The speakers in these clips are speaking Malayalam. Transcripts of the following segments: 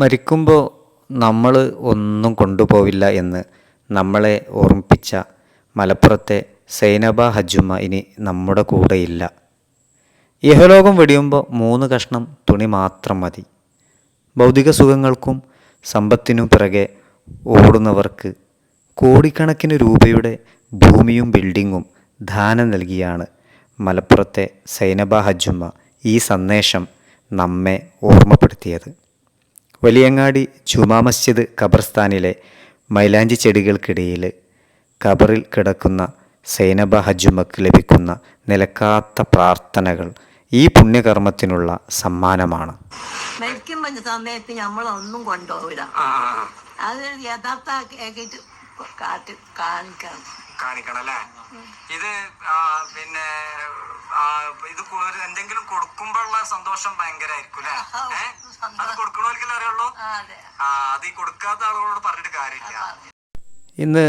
മരിക്കുമ്പോൾ നമ്മൾ ഒന്നും കൊണ്ടുപോവില്ല എന്ന് നമ്മളെ ഓർമ്മിപ്പിച്ച മലപ്പുറത്തെ സൈനബ ഹജ്ജുമ്മ ഇനി നമ്മുടെ കൂടെയില്ല. ഇഹലോകം വെടിയുമ്പോൾ മൂന്ന് കഷ്ണം തുണി മാത്രം മതി. ഭൗതിക സുഖങ്ങൾക്കും സമ്പത്തിനും പിറകെ ഓടുന്നവർക്ക് കോടിക്കണക്കിന് രൂപയുടെ ഭൂമിയും ബിൽഡിങ്ങും ദാനം നൽകിയാണ് മലപ്പുറത്തെ സൈനബ ഹജ്ജുമ്മ ഈ സന്ദേശം നമ്മെ ഓർമ്മപ്പെടുത്തിയത്. വലിയങ്ങാടി ജുമാ മസ്ജിദ് ഖബർസ്ഥാനിലെ മൈലാഞ്ചി ചെടികൾക്കിടയിൽ ഖബറിൽ കിടക്കുന്ന സൈനബ ഹജ്ജുമക്ക് ലഭിക്കുന്ന നിലക്കാത്ത പ്രാർത്ഥനകൾ ഈ പുണ്യകർമ്മത്തിനുള്ള സമ്മാനമാണ്. സമയത്ത് നമ്മളൊന്നും കൊണ്ടുപോകില്ല. അത് യഥാർത്ഥ ആക്കിയിട്ട് കാട്ടി കാണിക്കണം. കാണിക്കണം അല്ലേ? ഇത് പിന്നെ ഇത് എന്തെങ്കിലും കൊടുക്കുമ്പോഴുള്ള സന്തോഷം ഭയങ്കരമായിരിക്കും അല്ലേ? ഏ? അത് കൊടുക്കണവർക്കല്ലേ അറിയുള്ളൂ? ആ, അതെ. ആ അത് ഈ കൊടുക്കാത്ത ആളുകളോട് പറഞ്ഞിട്ട് കാര്യമില്ല. ഇന്ന്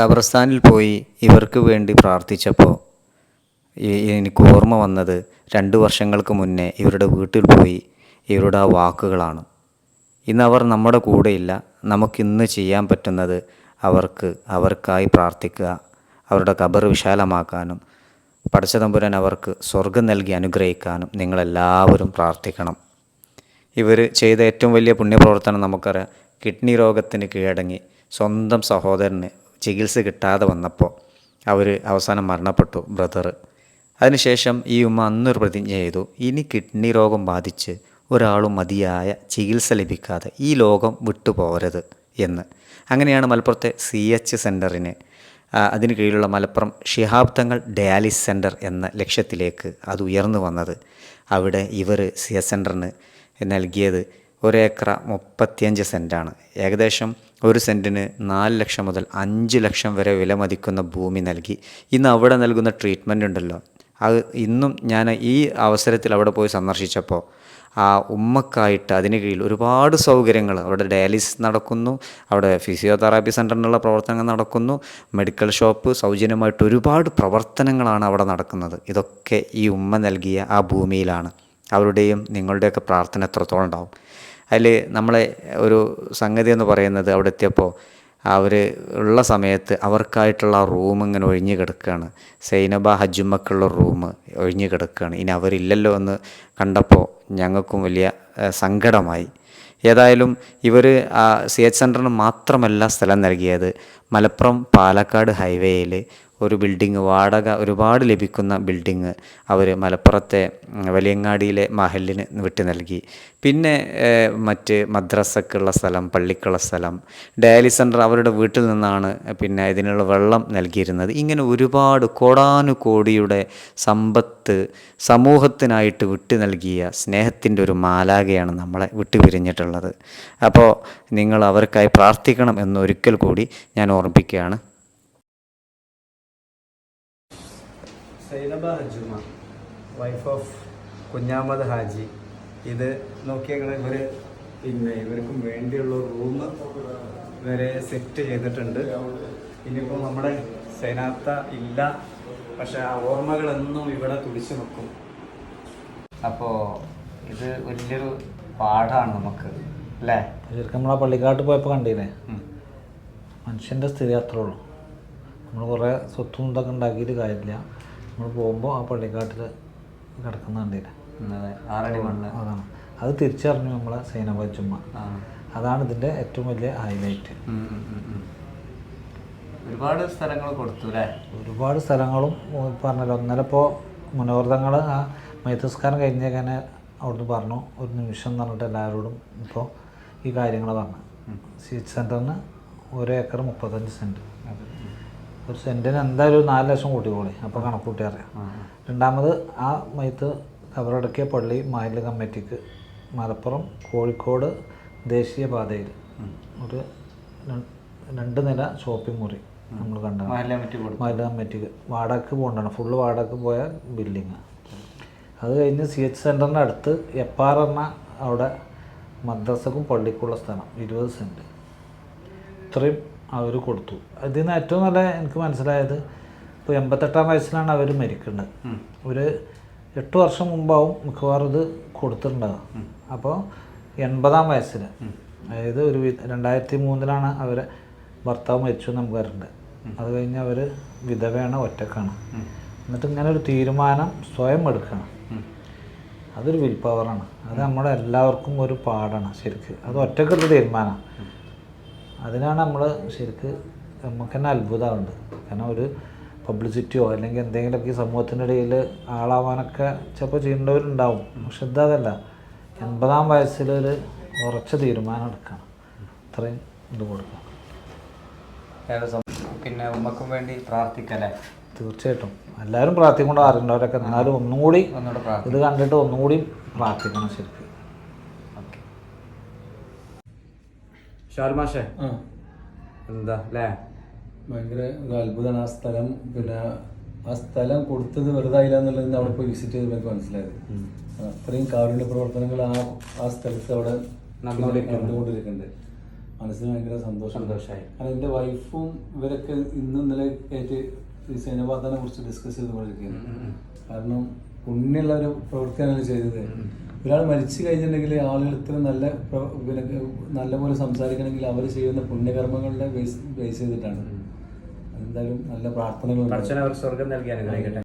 ഖബർസ്ഥാനിൽ പോയി ഇവർക്ക് വേണ്ടി പ്രാർത്ഥിച്ചപ്പോൾ എനിക്ക് ഓർമ്മ വന്നത് രണ്ട് വർഷങ്ങൾക്ക് മുന്നേ ഇവരുടെ വീട്ടിൽ പോയി ഇവരുടെ ആ വാക്കുകളാണ്. ഇന്ന് അവർ നമ്മുടെ കൂടെയില്ല. നമുക്കിന്ന് ചെയ്യാൻ പറ്റുന്നത് അവർക്ക് അവർക്കായി പ്രാർത്ഥിക്കുക അവരുടെ ഖബർ വിശാലമാക്കാനും പടച്ചതമ്പുരൻ അവർക്ക് സ്വർഗം നൽകി അനുഗ്രഹിക്കാനും നിങ്ങളെല്ലാവരും പ്രാർത്ഥിക്കണം. ഇവർ ചെയ്ത ഏറ്റവും വലിയ പുണ്യപ്രവർത്തനം നമുക്കറിയാം. കിഡ്നി രോഗത്തിന് കീഴടങ്ങി. സ്വന്തം സഹോദരന് ചികിത്സ കിട്ടാതെ വന്നപ്പോൾ അവർ അവസാനം മരണപ്പെട്ടു ബ്രദർ അതിനുശേഷം ഈ ഉമ്മ അന്നൊരു പ്രതിജ്ഞ ചെയ്തു. ഇനി കിഡ്നി രോഗം ബാധിച്ച് ഒരാളും മതിയായ ചികിത്സ ലഭിക്കാതെ ഈ ലോകം വിട്ടുപോകരുത് എന്ന്. അങ്ങനെയാണ് മലപ്പുറത്തെ സി എച്ച് സെന്ററിന് അതിന് കീഴിലുള്ള മലപ്പുറം ഷിഹാബ് തങ്ങൾ ഡയാലിസ് സെന്റർ എന്ന ലക്ഷ്യത്തിലേക്ക് അത് ഉയർന്നു വന്നത്. അവിടെ ഇവർ സി എസ് സെന്ററിന് നൽകിയത് ഒരേക്കറ മുപ്പത്തിയഞ്ച് സെന്റാണ്. ഏകദേശം ഒരു സെന്റിന് നാല് ലക്ഷം മുതൽ അഞ്ച് ലക്ഷം വരെ വില മതിക്കുന്ന ഭൂമി നൽകി. ഇന്ന് അവിടെ നൽകുന്ന ട്രീറ്റ്മെന്റ് ഉണ്ടല്ലോ. അത് ഇന്നും ഞാൻ ഈ അവസരത്തിൽ അവിടെ പോയി സന്ദർശിച്ചപ്പോൾ ആ ഉമ്മക്കായിട്ട് അതിന് കീഴിൽ ഒരുപാട് സൗകര്യങ്ങൾ അവിടെ ഡയാലിസിസ് നടക്കുന്നു അവിടെ ഫിസിയോതെറാപ്പി സെന്ററിനുള്ള പ്രവർത്തനങ്ങൾ നടക്കുന്നു മെഡിക്കൽ ഷോപ്പ് സൗജന്യമായിട്ട് ഒരുപാട് പ്രവർത്തനങ്ങളാണ് അവിടെ നടക്കുന്നത്. ഇതൊക്കെ ഈ ഉമ്മ നൽകിയ ആ ഭൂമിയിലാണ്. അവരുടെയും നിങ്ങളുടെയൊക്കെ പ്രാർത്ഥന എത്രത്തോളം ഉണ്ടാവും. അതിൽ നമ്മളെ ഒരു സംഗതി എന്ന് പറയുന്നത് അവിടെ എത്തിയപ്പോൾ അവർ ഉള്ള സമയത്ത് അവർക്കായിട്ടുള്ള റൂം ഇങ്ങനെ ഒഴിഞ്ഞു കിടക്കുകയാണ്. സൈനബ ഹജ്ജുമ്മക്കുള്ള റൂം ഒഴിഞ്ഞു കിടക്കുകയാണ്. ഇനി അവരില്ലല്ലോ എന്ന് കണ്ടപ്പോൾ ഞങ്ങൾക്കും വലിയ സങ്കടമായി. ഏതായാലും ഇവർ സി എച്ച് സെന്ററിന് മാത്രമല്ല സ്ഥലം നൽകിയത്. മലപ്പുറം പാലക്കാട് ഹൈവേയിൽ ഒരു ബിൽഡിങ് വാടക ഒരുപാട് ലഭിക്കുന്ന ബിൽഡിങ് അവർ മലപ്പുറത്തെ വലിയങ്ങാടിയിലെ മഹലിന് വിട്ട് നൽകി. പിന്നെ മറ്റ് മദ്രസക്കുള്ള സ്ഥലം പള്ളിക്കുള്ള സ്ഥലം ഡയാലിസ് സെന്റർ അവരുടെ വീട്ടിൽ നിന്നാണ് പിന്നെ ഇതിനുള്ള വെള്ളം നൽകിയിരുന്നത്. ഇങ്ങനെ ഒരുപാട് കോടാനുകോടിയുടെ സമ്പത്ത് സമൂഹത്തിനായിട്ട് വിട്ടു നൽകിയ സ്നേഹത്തിന്റെ ഒരു മാലാകയാണ് നമ്മളെ വിട്ടുപിരിഞ്ഞിട്ടുള്ളത് അപ്പോൾ നിങ്ങൾ അവർക്കായി പ്രാർത്ഥിക്കണം എന്നൊരിക്കൽ കൂടി ഞാൻ ഓർമ്മിപ്പിക്കുകയാണ്. Zainaba Hajjumma wife of Kunhamath Haji. ഇത് നോക്കിയാൽ ഇവർ പിന്നെ ഇവർക്കും വേണ്ടിയുള്ള റൂം വരെ സെറ്റ് ചെയ്തിട്ടുണ്ട്. ഇനിയിപ്പോൾ നമ്മുടെ സൈനാത്ത ഇല്ല. പക്ഷെ ആ ഓർമ്മകളെന്നും ഇവിടെ തുടിച്ചു നിൽക്കും അപ്പോൾ ഇത് വലിയൊരു പാഠമാണ് നമുക്ക് അല്ലേ? ശരിക്കും നമ്മൾ ആ പള്ളിക്കാട്ട് പോയപ്പോൾ കണ്ടീനെ. മനുഷ്യന്റെ സ്ഥിതി അത്രേ ഉള്ളൂ. നമ്മൾ കുറേ സ്വത്തും ഇതൊക്കെ ഉണ്ടാക്കിയിട്ട് കാര്യമില്ല. നമ്മൾ പോകുമ്പോൾ ആ പള്ളിക്കാട്ടിൽ കിടക്കുന്ന വണ്ടിയിൽ ആറടി മണ്ണ്. അതാണ്. അത് തിരിച്ചറിഞ്ഞു നമ്മളെ സൈനബ ചുമ്മ. അതാണ് ഇതിന്റെ ഏറ്റവും വലിയ ഹൈലൈറ്റ്. ഒരുപാട് സ്ഥലങ്ങൾ കൊടുത്തു അല്ലേ ഒരുപാട് സ്ഥലങ്ങളും പറഞ്ഞല്ലോ. ഒന്നര ഇപ്പോൾ ആ മൈത്രസ്കാരം കഴിഞ്ഞേക്കാനെ അവിടുന്ന് പറഞ്ഞു. ഒരു നിമിഷം എന്ന് പറഞ്ഞിട്ട് എല്ലാവരോടും ഇപ്പോൾ ഈ കാര്യങ്ങൾ പറഞ്ഞു. സീറ്റ് സെന്ററിന് ഒരു ഏക്കർ മുപ്പത്തഞ്ച് സെന്റ് ഒരു സെന്റിന് എന്തായാലും ഒരു നാല് ലക്ഷം കൂട്ടിക്കോളി അപ്പോൾ കണക്ക് കൂട്ടി അറിയാം. രണ്ടാമത് ആ മൈത്ത് കബറടക്കിയ പള്ളി മാലിന്യ കമ്മിറ്റിക്ക് മലപ്പുറം കോഴിക്കോട് ദേശീയപാതയിൽ ഒരു രണ്ട് നില ഷോപ്പിംഗ് മുറി നമ്മൾ കണ്ട മഹിളാ കമ്മിറ്റിക്ക് വാടകയ്ക്ക് പോകേണ്ടതാണ് ഫുള്ള് വാടകയ്ക്ക് പോയ ബിൽഡിങ് അത് കഴിഞ്ഞ് സി എച്ച് സെന്ററിന്റെ അടുത്ത് എപ്പാർ എന്ന അവിടെ മദ്രസക്കും പള്ളിക്കുള്ള സ്ഥലം ഇരുപത് സെന്റ് ഇത്രയും അവർ കൊടുത്തു. അതിൽ നിന്ന് ഏറ്റവും നല്ല എനിക്ക് മനസ്സിലായത് ഇപ്പോൾ എൺപത്തെട്ടാം വയസ്സിലാണ് അവർ മരിക്കുന്നത്. ഒരു എട്ട് വർഷം മുമ്പാവും മിക്കവാറും ഇത് കൊടുത്തിട്ടുണ്ടാകുക അപ്പോൾ എൺപതാം വയസ്സിൽ അതായത് ഒരു രണ്ടായിരത്തി മൂന്നിലാണ് അവർ ഭർത്താവ് മരിച്ചു എന്ന് നമുക്ക് അറിയുന്നത് അത് കഴിഞ്ഞ് അവർ വിധവയാണ് ഒറ്റക്കാണ്. എന്നിട്ട് ഇങ്ങനെ ഒരു തീരുമാനം സ്വയം എടുക്കണം. അതൊരു വിൽ പവറാണ്. അത് നമ്മുടെ എല്ലാവർക്കും ഒരു പാടാണ് ശരിക്കും. അത് ഒറ്റക്കുള്ള തീരുമാനം. അതിനാണ് നമ്മൾ ശരിക്ക് നമുക്ക് തന്നെ അത്ഭുതമുണ്ട് കാരണം ഒരു പബ്ലിസിറ്റിയോ അല്ലെങ്കിൽ എന്തെങ്കിലുമൊക്കെ ഈ സമൂഹത്തിന്റെ ഇടയിൽ ആളാവാനൊക്കെ ചിലപ്പോൾ ചെയ്യേണ്ടവരുണ്ടാവും. പക്ഷെ ഇതല്ല എൺപതാം വയസ്സിൽ ഒരു ഉറച്ച തീരുമാനം എടുക്കണം. അത്രയും ഇത് കൊടുക്കണം. പിന്നെ ഉമ്മക്കും വേണ്ടി പ്രാർത്ഥിക്കല്ലേ? തീർച്ചയായിട്ടും. എല്ലാവരും പ്രാർത്ഥിക്കൊണ്ട് അറിയേണ്ടവരൊക്കെ എന്നാലും ഒന്നുകൂടി ഇത് കണ്ടിട്ട് ഒന്നുകൂടി പ്രാർത്ഥിക്കണം ശരിക്കും. ഷാൽമാഷേ ആ. എന്താ അല്ലേ ഭയങ്കര അത്ഭുതമാണ് ആ സ്ഥലം. പിന്നെ ആ സ്ഥലം കൊടുത്തത് വെറുതായില്ല എന്നുള്ളത് അവിടെ പോയി വിസിറ്റ് ചെയ്ത് എനിക്ക് മനസ്സിലായത്. അത്രയും കാരുണ്യ പ്രവർത്തനങ്ങൾ ആ ആ സ്ഥലത്ത് അവിടെ നടന്നുകൊണ്ടിരിക്കുന്നുണ്ട്. മനസ്സിന് ഭയങ്കര സന്തോഷം സന്തോഷമായി. കാരണം എന്റെ വൈഫും ഇവരൊക്കെ ഇന്ന് ഇന്നലെ ആയിട്ട് ഈ സൈനബാദനെ കുറിച്ച് ഡിസ്കസ് ചെയ്തുകൊണ്ടിരിക്കുകയാണ്. കാരണം പുണ്യമുള്ള ഒരു പ്രവൃത്തിയാണ് ചെയ്തത്. ഒരാൾ മരിച്ചു കഴിഞ്ഞിട്ടുണ്ടെങ്കിൽ ആളുകൾ ഇത്ര നല്ല നല്ലപോലെ പിന്നെ സംസാരിക്കണമെങ്കിൽ അവർ ചെയ്യുന്ന പുണ്യകർമ്മങ്ങളുടെ ബേസ് ബേസ് ചെയ്തിട്ടാണ്. എന്തായാലും നല്ല പ്രാർത്ഥനകൾ സ്വർഗം നൽകി അനുഗ്രഹിക്കട്ടെ.